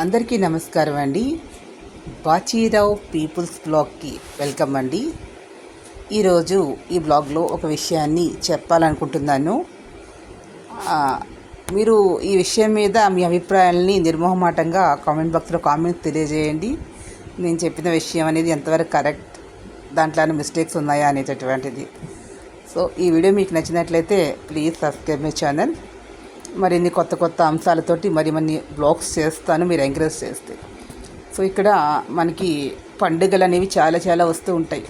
అందరికీ నమస్కారం అండి. బాచీరావు పీపుల్స్ బ్లాగ్కి వెల్కమ్ అండి. ఈరోజు ఈ బ్లాగ్లో ఒక విషయాన్ని చెప్పాలనుకుంటున్నాను. మీరు ఈ విషయం మీద మీ అభిప్రాయాల్ని నిర్మోహమాటంగా కామెంట్ బాక్స్లో కామెంట్స్ తెలియజేయండి. నేను చెప్పిన విషయం అనేది ఎంతవరకు కరెక్ట్ దాంట్లో మిస్టేక్స్ ఉన్నాయా అనేటటువంటిది. సో ఈ వీడియో మీకు నచ్చినట్లయితే ప్లీజ్ సబ్స్క్రైబ్ మై ఛానల్. మరిన్ని కొత్త కొత్త అంశాలతోటి మరి మన్ని బ్లాగ్స్ చేస్తాను మీరు ఎంకరేజ్ చేస్తే. సో ఇక్కడ మనకి పండుగలు అనేవి చాలా చాలా వస్తూ ఉంటాయి.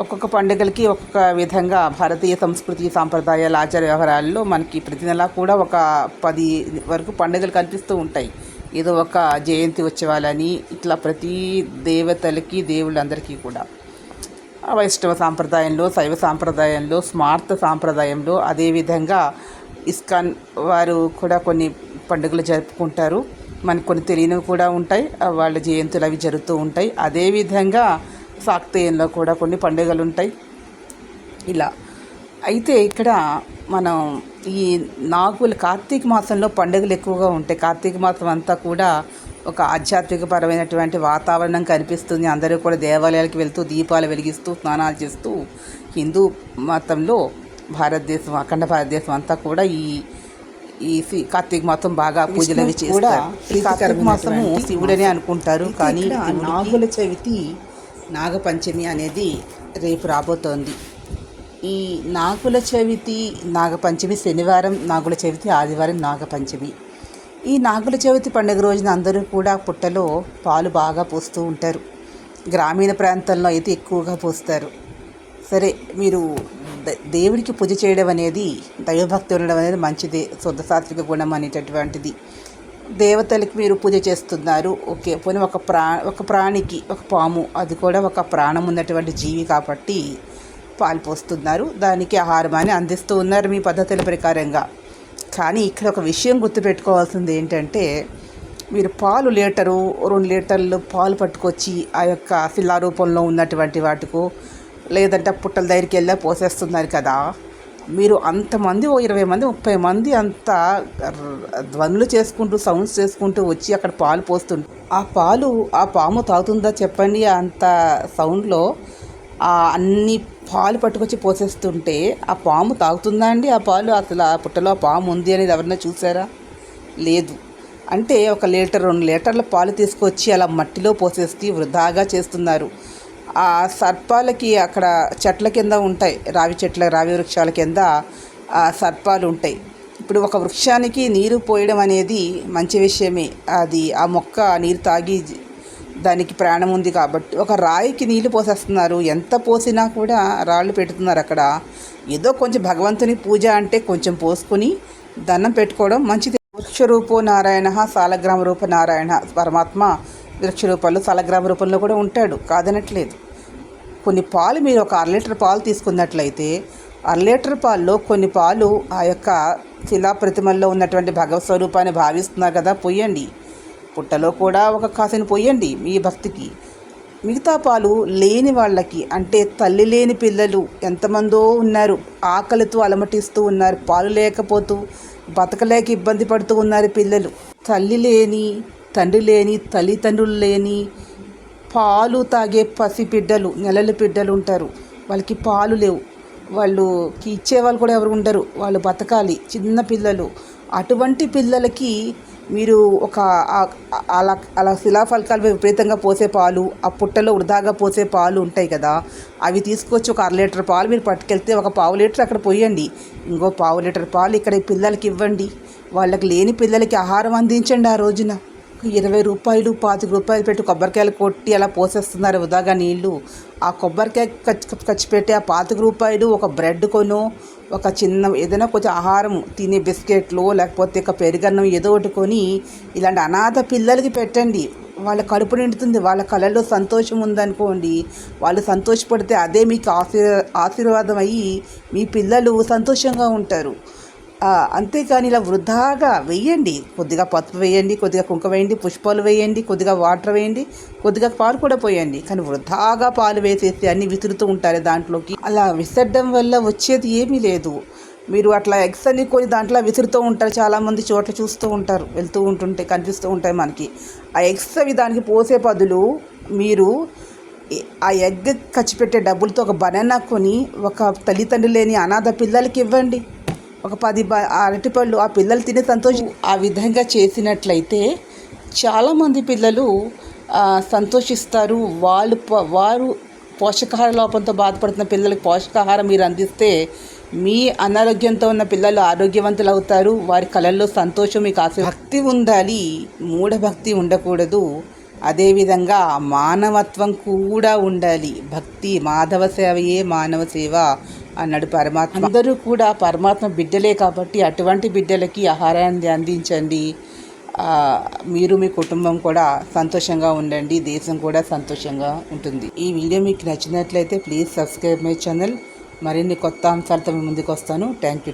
ఒక్కొక్క పండుగలకి ఒక్కొక్క విధంగా భారతీయ సంస్కృతి సాంప్రదాయాల ఆచార వ్యవహారాల్లో మనకి ప్రతి నెలా కూడా ఒక పది వరకు పండుగలు కనిపిస్తూ ఉంటాయి. ఏదో ఒక జయంతి ఉత్సవాలని ఇట్లా ప్రతి దేవతలకి దేవుళ్ళందరికీ కూడా. వైష్ణవ సాంప్రదాయంలో శైవ సాంప్రదాయంలో స్మార్త సాంప్రదాయంలో అదేవిధంగా ఇస్కాన్ వారు కూడా కొన్ని పండుగలు జరుపుకుంటారు. మనకు కొన్ని తెలియనివి కూడా ఉంటాయి. వాళ్ళ జయంతులు అవి జరుగుతూ ఉంటాయి. అదేవిధంగా సాక్తేయంలో కూడా కొన్ని పండుగలు ఉంటాయి. ఇలా. అయితే ఇక్కడ మనం ఈ నాగులు కార్తీక మాసంలో పండుగలు ఎక్కువగా ఉంటాయి. కార్తీక మాసం అంతా కూడా ఒక ఆధ్యాత్మికపరమైనటువంటి వాతావరణం కనిపిస్తుంది. అందరూ కూడా దేవాలయాలకు వెళ్తూ దీపాలు వెలిగిస్తూ స్నానాలు చేస్తూ హిందూ మతంలో భారతదేశం అఖండ భారతదేశం అంతా కూడా ఈ ఈ కార్తీక మాసం బాగా పూజలు అవి చేస్తారు. ఈ కార్తీక మాసము శివుడనే అనుకుంటారు. కానీ నాగుల చవితి నాగపంచమి అనేది రేపు రాబోతోంది. ఈ నాగుల చవితి నాగపంచమి శనివారం నాగుల చవితి ఆదివారం నాగపంచమి. ఈ నాగుల చవితి పండుగ రోజున అందరూ కూడా పుట్టలో పాలు బాగా పోస్తూ ఉంటారు. గ్రామీణ ప్రాంతాల్లో అయితే ఎక్కువగా పోస్తారు. సరే మీరు దేవుడికి పూజ చేయడం అనేది దైవభక్తి ఉండడం అనేది మంచిదే. శుద్ధశాస్త్రిక గుణం అనేటటువంటిది. దేవతలకి మీరు పూజ చేస్తున్నారు ఓకే పోనీ ఒక ప్రా ఒక ప్రాణికి ఒక పాము అది కూడా ఒక ప్రాణం ఉన్నటువంటి జీవి కాబట్టి పాలు పోస్తున్నారు దానికి ఆహారం అని అందిస్తూ ఉన్నారు మీ పద్ధతుల ప్రకారంగా. కానీ ఇక్కడ ఒక విషయం గుర్తుపెట్టుకోవాల్సింది ఏంటంటే మీరు పాలు లీటరు రెండు లీటర్లు పాలు పట్టుకొచ్చి ఆ యొక్క శిలా రూపంలో ఉన్నటువంటి వాటికో లేదంటే పుట్టల దగ్గరికి వెళ్ళా పోసేస్తున్నారు కదా. మీరు అంతమంది ఓ ఇరవై మంది ముప్పై మంది అంత ధ్వనులు చేసుకుంటూ సౌండ్స్ చేసుకుంటూ వచ్చి అక్కడ పాలు పోస్తుంటారు ఆ పాలు ఆ పాము తాగుతుందా చెప్పండి అంత సౌండ్లో ఆ అన్ని పాలు పట్టుకొచ్చి పోసేస్తుంటే ఆ పాము తాగుతుందా అండి ఆ పాలు? అసలు ఆ పుట్టలో ఆ పాము ఉంది అనేది ఎవరైనా చూసారా? లేదు. అంటే ఒక లీటర్ రెండు లీటర్ల పాలు తీసుకొచ్చి అలా మట్టిలో పోసేసి వృధాగా చేస్తున్నారు. ఆ సర్పాలకి అక్కడ చెట్ల కింద ఉంటాయి. రావి చెట్ల రావి వృక్షాల కింద ఆ సర్పాలు ఉంటాయి. ఇప్పుడు ఒక వృక్షానికి నీరు పోయడం అనేది మంచి విషయమే. అది ఆ మొక్క నీరు తాగి దానికి ప్రాణం ఉంది కాబట్టి. ఒక రాయికి నీళ్ళు పోసేస్తున్నారు. ఎంత పోసినా కూడా రాళ్ళు పెడుతున్నారు అక్కడ. ఏదో కొంచెం భగవంతుని పూజ అంటే కొంచెం పోసుకొని దండం పెట్టుకోవడం మంచిది. వృక్షరూపో నారాయణ సాలగ్రామ రూప నారాయణ పరమాత్మ లక్ష రూపంలో సాలగ్రామ రూపంలో కూడా ఉంటాడు. కాదనట్లేదు. కొన్ని పాలు మీరు ఒక అర లీటర్ పాలు తీసుకున్నట్లయితే అర లీటర్ పాల్లో కొన్ని పాలు ఆ యొక్క శిలా ప్రతిమల్లో ఉన్నటువంటి భగవత్ స్వరూపాన్ని భావిస్తున్నారు కదా పొయ్యండి పుట్టలో కూడా ఒక కాసిన పొయ్యండి మీ భక్తికి. మిగతా పాలు లేని వాళ్ళకి అంటే తల్లి లేని పిల్లలు ఎంతమందో ఉన్నారు ఆకలితో అలమటిస్తూ ఉన్నారు పాలు లేకపోతూ బతకలేక ఇబ్బంది పడుతూ ఉన్నారు పిల్లలు. తల్లి లేని తండ్రి లేని తల్లిదండ్రులు లేని పాలు తాగే పసి బిడ్డలు నెలల బిడ్డలు ఉంటారు. వాళ్ళకి పాలు లేవు. వాళ్ళకి ఇచ్చేవాళ్ళు కూడా ఎవరు ఉండరు. వాళ్ళు బతకాలి. చిన్న పిల్లలు. అటువంటి పిల్లలకి మీరు ఒక అలా అలా శిలాఫలకాలు విపరీతంగా పోసే పాలు ఆ పుట్టలో వృధాగా పోసే పాలు ఉంటాయి కదా అవి తీసుకొచ్చి ఒక అర లీటర్ పాలు మీరు పట్టుకెళ్తే ఒక పావు లీటర్ అక్కడ పోయండి. ఇంకో పావు లీటర్ పాలు ఇక్కడ పిల్లలకి ఇవ్వండి. వాళ్ళకి లేని పిల్లలకి ఆహారం అందించండి ఆ రోజున. ఇరవై రూపాయలు పాతిక రూపాయలు పెట్టి కొబ్బరికాయలు కొట్టి అలా పోసేస్తున్నారు వృధాగా నీళ్ళు. ఆ కొబ్బరికాయ ఖర్చు ఖర్చు పెట్టి ఆ పాతిక రూపాయలు ఒక బ్రెడ్ కొను ఒక చిన్న ఏదైనా కొంచెం ఆహారం తినే బిస్కెట్లు లేకపోతే ఒక పెరుగన్నం ఏదో ఒకటి కొని ఇలాంటి అనాథ పిల్లలకి పెట్టండి. వాళ్ళ కడుపు నిండుతుంది వాళ్ళ కళలో సంతోషం ఉందనుకోండి. వాళ్ళు సంతోషపడితే అదే మీకు ఆశీర్ ఆశీర్వాదం అయ్యి మీ పిల్లలు సంతోషంగా ఉంటారు. అంతేకాని ఇలా వృధాగా వేయండి. కొద్దిగా పసుపు వేయండి కొద్దిగా కుంక వేయండి పుష్పాలు వేయండి కొద్దిగా వాటర్ వేయండి కొద్దిగా పాలు కూడా పోయండి. కానీ వృధాగా పాలు వేసేసి అన్ని విసురుతూ ఉంటారు దాంట్లోకి. అలా విసరడం వల్ల వచ్చేది ఏమీ లేదు. మీరు అట్లా ఎగ్స్ అన్ని కొని దాంట్లో విసురుతూ ఉంటారు. చాలామంది చోట్ల చూస్తూ ఉంటారు వెళ్తూ ఉంటుంటే కనిపిస్తూ ఉంటాయి మనకి. ఆ ఎగ్స్ అవి దానికి పోసే బదులు మీరు ఆ ఎగ్ ఖర్చు పెట్టే డబ్బులతో ఒక బనానా కొని ఒక తల్లిదండ్రులు లేని అనాథ పిల్లలకి ఇవ్వండి. ఒక పది అరటిపళ్ళు ఆ పిల్లలు తినే సంతోషం ఆ విధంగా చేసినట్లయితే చాలామంది పిల్లలు సంతోషిస్తారు. వాళ్ళు ప- వారు పోషకాహార లోపంతో బాధపడుతున్న పిల్లలకు పోషకాహారం మీరు అందిస్తే మీ అనారోగ్యంతో ఉన్న పిల్లలు ఆరోగ్యవంతులు అవుతారు. వారి కళల్లో సంతోషం మీకు ఆశ భక్తి ఉండాలి. మూఢభక్తి ఉండకూడదు. అదేవిధంగా మానవత్వం కూడా ఉండాలి. భక్తి మాధవ సేవయే మానవ సేవ. అన్నాడు పరమాత్మ. అందరూ కూడా పరమాత్మ బిడ్డలే కాబట్టి అటువంటి బిడ్డలకి ఆహారాన్ని అందించండి. మీరు మీ కుటుంబం కూడా సంతోషంగా ఉండండి. దేశం కూడా సంతోషంగా ఉంటుంది. ఈ వీడియో మీకు నచ్చినట్లయితే ప్లీజ్ సబ్స్క్రైబ్ మై ఛానల్. మరిన్ని కొత్త అంశాలతో మీ ముందుకు వస్తాను. Thank you